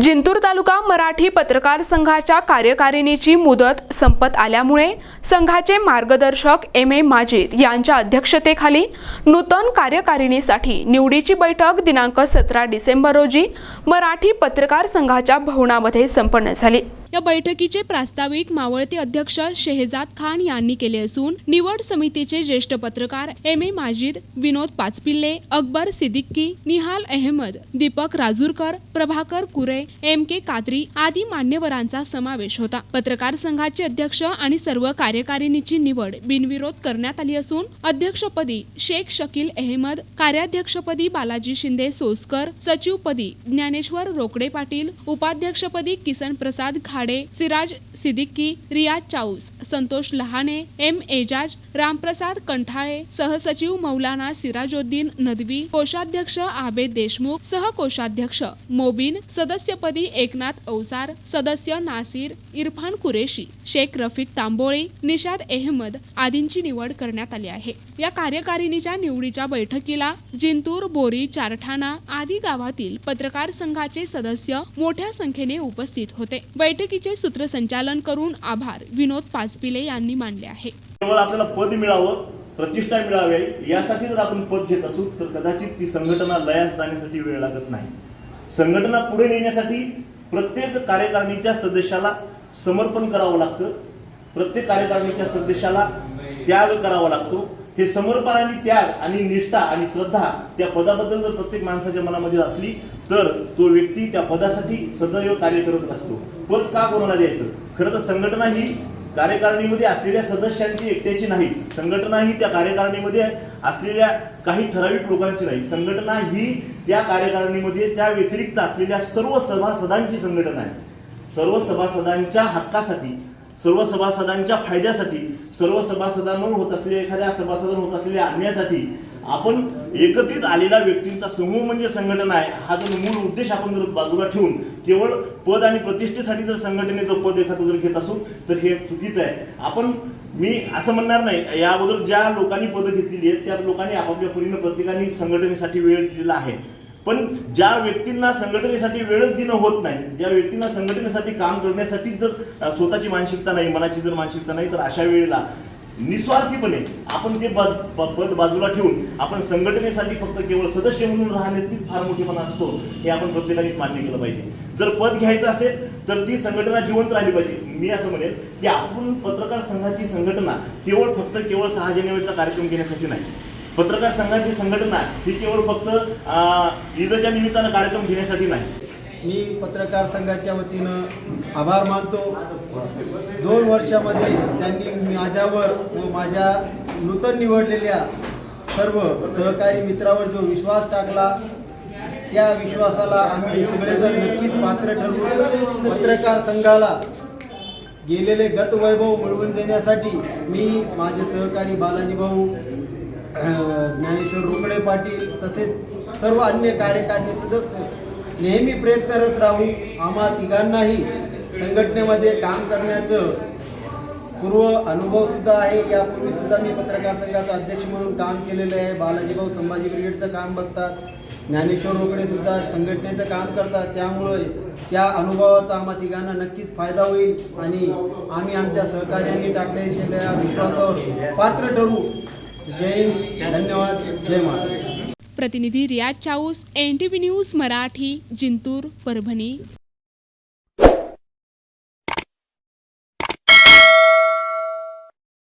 जिंतूर तालुका मराठी पत्रकार संघाच्या कार्यकारिणीची मुदत संपत आल्यामुळे संघाचे मार्गदर्शक एम ए माजिद यांच्या अध्यक्षतेखाली नूतन कार्यकारिणीसाठी निवडीची बैठक दिनांक सतरा डिसेंबर रोजी मराठी पत्रकार संघाच्या भवनामध्ये संपन्न झाली. या बैठकीचे प्रास्ताविक मावळते अध्यक्ष शेहजाद खान यांनी केले असून निवड समितीचे ज्येष्ठ पत्रकार M A Majid Vinod Pachpille Akbar Siddiqui Nihal Ahmed Deepak Rajurkar Prabhakar Kure M K Katri आदी मान्यवरांचा समावेश होता. पत्रकार संघाचे अध्यक्ष आणि सर्व कार्यकारिणीची निवड बिनविरोध करण्यात आली असून अध्यक्षपदी शेख शकील अहमद कार्याध्यक्षपदी बालाजी शिंदे सोसकर सचिवपदी ज्ञानेश्वर रोकडे पाटील उपाध्यक्षपदी किसन प्रसाद खाडे सिराज सिद्दीकी रियाज चाऊस संतोष लहाने एम एजाज रामप्रसाद कंठाळे सहसचिव मौलाना सिराजोद्दीन नदवी कोषाध्यक्ष आबेद देशमुख सहकोषाध्यक्ष मोबिन सदस्यपदी एकनाथ अवसार सदस्य नासिर इरफान कुरेशी शेख रफिक तांबोळे निशाद अहमद आदींची निवड करण्यात आली आहे. या कार्यकारिणीच्या निवडीच्या बैठकीला जिंतूर बोरी चारठाणा आदी गावातील पत्रकार संघाचे सदस्य मोठ्या संख्येने उपस्थित होते. बैठकीचे सूत्रसंचालन करून आभार विनोद पाचपिले यांनी मानले आहे. केवळ आपल्याला पद मिळावं प्रतिष्ठा मिळावी यासाठी जर आपण पद घेत असू तर कदाचित ती संघटना लयास जाण्यासाठी वेळ लागत नाही. संघटना पुढे नेण्यासाठी प्रत्येक कार्यकारिणीच्या सदस्याला समर्पण करावं लागतं. प्रत्येक कार्यकारिणीच्या सदस्याला त्याग करावा लागतो. हे समर्पण आणि त्याग आणि निष्ठा आणि श्रद्धा त्या पदाबद्दल जर प्रत्येक माणसाच्या मनामध्ये असली तर तो व्यक्ती त्या पदासाठी सदैव कार्य करत असतो. पद का कोणाला द्यायचं? खरं तर संघटना ही कार्यकारिणीमध्ये असलेल्या सदस्यांची एकट्याची नाहीच संघटना ही त्या कार्यकारिणीमध्ये असलेल्या काही ठराविक लोकांची नाही. संघटना ही त्या कार्यकारिणीमध्ये त्या व्यतिरिक्त असलेल्या सर्व सभासदांची संघटना आहे. सर्व सभासदांच्या हक्कासाठी सर्व सभासदांच्या फायद्यासाठी सर्व सभासदांवर होत असलेल्या एखाद्या सभासदांवर होत असलेल्या आणण्यासाठी आपण एकत्रित आलेला व्यक्तींचा समूह म्हणजे संघटना आहे. हा जर मूळ उद्देश आपण जर बाजूला ठेवून केवळ पद आणि प्रतिष्ठेसाठी जर संघटनेचं पद एखादं जर घेत असू तर हे चुकीचं आहे. आपण मी असं म्हणणार नाही या अगोदर ज्या लोकांनी पदं घेतलेली आहेत त्या लोकांनी आपापल्या परीनं प्रत्येकाने संघटनेसाठी वेळ दिलेला आहे. पण ज्या व्यक्तींना संघटनेसाठी वेळच देणं होत नाही ज्या व्यक्तींना संघटनेसाठी काम करण्यासाठी जर स्वतःची मानसिकता नाही मनाची जर मानसिकता नाही तर अशा वेळेला निस्वार्थीपणे आपण ते बा- पद बाजूला ठेवून आपण संघटनेसाठी फक्त केवळ सदस्य म्हणून राहणे तीच फार मोठेपणा असतो हे आपण प्रत्येकानेच मान्य केलं पाहिजे. जर पद घ्यायचं असेल तर ती संघटना जिवंत राहिली पाहिजे. मी असं म्हणेल की आपण पत्रकार संघाची संघटना केवळ फक्त केवळ सहा जानेवारीचा कार्यक्रम घेण्यासाठी नाही. पत्रकार संघाची संघटना ही केवळ फक्त ईदच्या निमित्तानं कार्यक्रम घेण्यासाठी नाही. मी पत्रकार संघाच्या वतीनं आभार मानतो. दोन वर्षामध्ये त्यांनी माझ्यावर व माझ्या नूतन निवडलेल्या सर्व सहकारी मित्रावर जो विश्वास टाकला त्या विश्वासाला आम्ही सगळेजण नक्कीच पात्र ठरवून पत्रकार संघाला गेलेले गतवैभव मिळवून देण्यासाठी मी माझे सहकारी बालाजी भाऊ ज्ञानेश्वर रोकडे पाटील तसेच सर्व अन्य कार्यकारिणी सदस्य नेहमी प्रयत्नरत राहू आम्हा तिघांनाही संघटनेमध्ये काम करण्याचं पूर्व अनुभव सुद्धा आहे. यापूर्वी सुद्धा मी पत्रकार संघाचा अध्यक्ष म्हणून काम केलेलं आहे. बालाजी भाऊ संभाजी ब्रिगेडचं काम बघतात. ज्ञानेश्वर रोकडे सुद्धा संघटनेचं काम करतात. त्यामुळे त्या अनुभवाचा आम्हा तिघांना नक्कीच फायदा होईल आणि आम्ही आमच्या सहकार्यांनी टाकलेल्या विश्वासावर पात्र ठरू. जय हिंद धन्यवाद जय महाराज प्रतिनिधी Riyaz Chaus N T V news Marathi Jintur Parbhani.